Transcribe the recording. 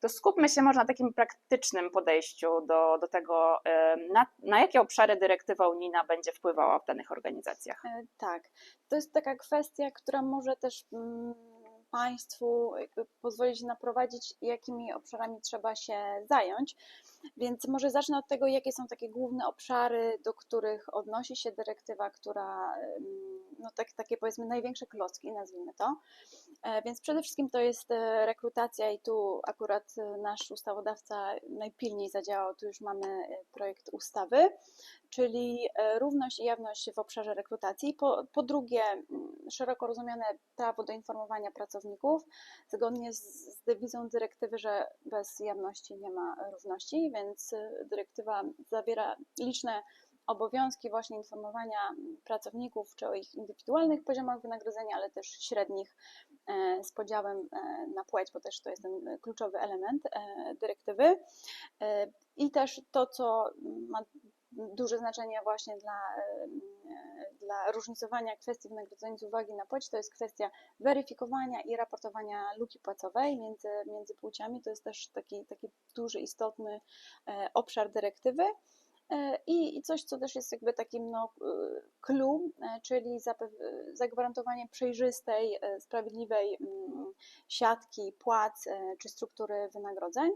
To skupmy się może na takim praktycznym podejściu do, do tego, na, na jakie obszary dyrektywa unijna będzie wpływała w danych organizacjach. E, Tak, to jest taka kwestia, która może też mm, Państwu pozwolić naprowadzić, jakimi obszarami trzeba się zająć. Więc może zacznę od tego, jakie są takie główne obszary, do których odnosi się dyrektywa, która, no tak, takie powiedzmy największe klocki, nazwijmy to. E, Więc przede wszystkim to jest e, rekrutacja i tu akurat e, nasz ustawodawca najpilniej zadziałał, tu już mamy projekt ustawy, czyli równość i jawność w obszarze rekrutacji. Po, po drugie, szeroko rozumiane prawo do informowania pracowników, zgodnie z, z dewizą dyrektywy, że bez jawności nie ma równości, więc e, dyrektywa zawiera liczne obowiązki właśnie informowania pracowników, czy o ich indywidualnych poziomach wynagrodzenia, ale też średnich e, z podziałem e, na płeć, bo też to jest ten kluczowy element e, dyrektywy. I też to, co ma duże znaczenie właśnie dla, dla różnicowania kwestii wynagrodzeń z uwagi na płeć, to jest kwestia weryfikowania i raportowania luki płacowej między, między płciami. To jest też taki, taki duży, istotny e, obszar dyrektywy. E, I i coś, co też jest jakby takim no, e, clue, czyli zagwarantowanie przejrzystej, sprawiedliwej mm, siatki płac czy struktury wynagrodzeń.